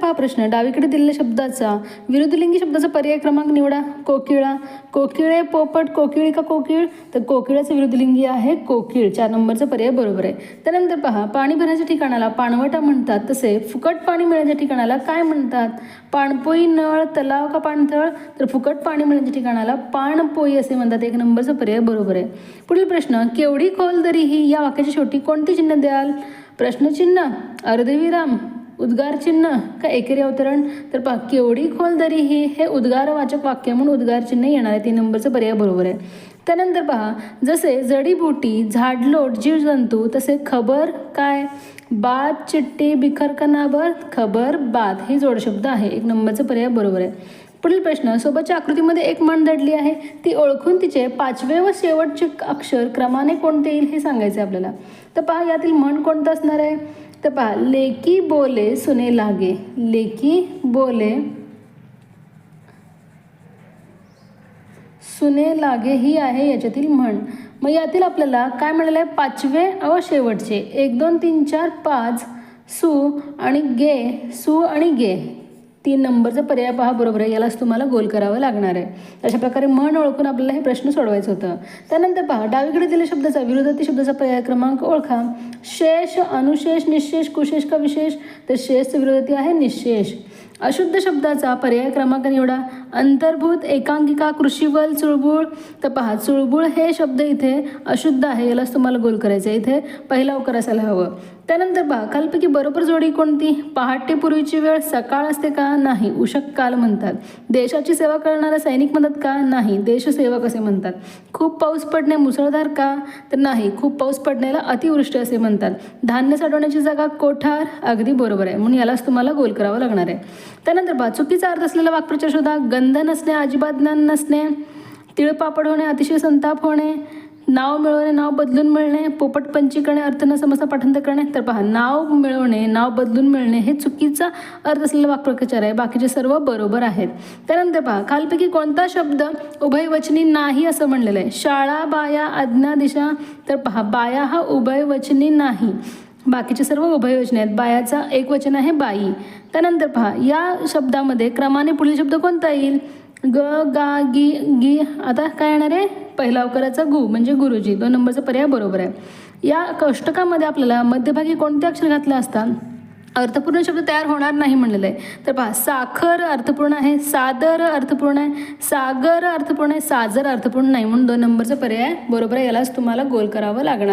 पहा प्रश्न. डावीकडे दिलेल्या शब्दाचा विरुद्धलिंगी शब्दाचा पर्याय क्रमांक निवडा. कोकिळा. कोकिळे पोपट कोकिळी का कोकिळ? तर कोकिळाचं विरुद्धलिंगी आहे कोकिळ. चार नंबरचा पर्याय बरोबर आहे. त्यानंतर पहा पाणी भरण्याच्या ठिकाणाला पाणवटा म्हणतात. तसे फुकट पाणी मिळण्याच्या ठिकाणाला काय म्हणतात? पाणपोई नळ तलाव का पाणथळ? तर फुकट पाणी मिळण्याच्या ठिकाणाला पाणपोई असे म्हणतात. एक नंबरचा पर्याय बरोबर आहे. पुढील प्रश्न केवढी खोल दरी ही? या वाक्याच्या शेवटी कोणते चिन्ह द्याल? प्रश्नचिन्ह अर्धविराम. उद्गार चिन्ह का एकेरी अवतरण? तर पहा केवढी खोल दरी ही हे उद्गारवाचक वाक्य म्हणून उद्गार चिन्ह येणार आहे तीन नंबरचं पर्याय बरोबर आहे त्यानंतर पहा जसे जडीबुटी झाडलोट जीवजंतू तसे खबर काय? बात चिट्टी बिखर कनाबर खबर बाद हे जोडशब्द आहे. एक नंबरचं पर्याय बरोबर आहे पुढील प्रश्न सोबतच्या आकृतीमध्ये एक मन दडली आहे. ती ओळखून तिचे पाचवे व शेवटचे अक्षर क्रमाने कोणते येईल हे सांगायचे आपल्याला. तर पहा यातील म्हण कोणतं असणार आहे? तर पहा लेकी बोले सुने लागे लेकी बोले सुने लागे ही आहे याच्यातील म्हण. मग यातील आपल्याला काय मिळालं आहे पाचवे अ शेवटचे. एक दोन तीन चार पाच सु आणि गे सु आणि गे. तीन नंबरचा पर्याय पहा बरोबर आहे. यालाच तुम्हाला गोल करावं लागणार आहे. अशा प्रकारे मन ओळखून आपल्याला हे प्रश्न सोडवायचं होतं. त्यानंतर पहा डावीकडे दिलेल्या शब्दाचा विरोधाती शब्दाचा पर्याय क्रमांक ओळखा. शेष अनुशेष निशेष कुशेष का विशेष? तर शेषचं विरोधती आहे निशेष. अशुद्ध शब्दाचा पर्याय क्रमांक निवडा. अंतर्भूत एकांकिका कृषीबल चुळबुळ. तर पहा चुळबुळ हे शब्द इथे अशुद्ध आहे यालाच तुम्हाला गोल करायचं आहे इथे पहिला उकार असायला हवं. त्यानंतर पहा कालपैकी बरोबर जोडी कोणती? पहाटे पूर्वीची वेळ सकाळ असते का? नाही. उषक काल म्हणतात. देशाची सेवा करणारा सैनिक म्हणतात का? नाही. देशसेवक असे म्हणतात? खूप पाऊस पडणे मुसळधार का? तर नाही. खूप पाऊस पडण्याला अतिवृष्टी असे म्हणतात. धान्य साठवण्याची जागा कोठार अगदी बरोबर आहे. म्हणून यालाच तुम्हाला गोल करावं लागणार आहे. त्यानंतर पहा चुकीचा अर्थ असलेला वाक्प्रचार शोधा. गंध नसणे अजिबात ज्ञान नसणे. तिळपापड होणे अतिशय संताप होणे. नाव मिळवणे नाव बदलून मिळणे. पोपट पंची करणे अर्थ न समजता पाठांतर करणे. तर पहा नाव मिळवणे नाव बदलून मिळणे हे चुकीचा अर्थ असलेला वाक्प्रचार आहे. बाकीचे सर्व बरोबर आहेत. त्यानंतर पहा खालपैकी कोणता शब्द उभयवचनी नाही असं म्हणलेलं आहे? शाळा बाया आज्ञा दिशा. तर पहा बाया हा उभयवचनी नाही. बाकीचे सर्व उभयवचने आहेत बायाचा एक वचन आहे बाई. त्यानंतर पहा या शब्दामध्ये क्रमाने पुढील शब्द कोणता येईल? ग गा गी गी. आता काय येणार आहे? पहिला अवकाराचा गु म्हणजे गुरुजी. दोन नंबरचा पर्याय बरोबर आहे. या कष्टकामध्ये आपल्याला मध्यभागी कोणते अक्षर घातले असतात? अर्थपूर्ण शब्द तयार होणार नाही म्हणलेलं आहे. तर पहा साखर अर्थपूर्ण आहे सादर अर्थपूर्ण आहे सागर अर्थपूर्ण आहे साजर अर्थपूर्ण नाही म्हणून दोन नंबरचा पर्याय बरोबर आहे यालाच तुम्हाला गोल करावं लागणार.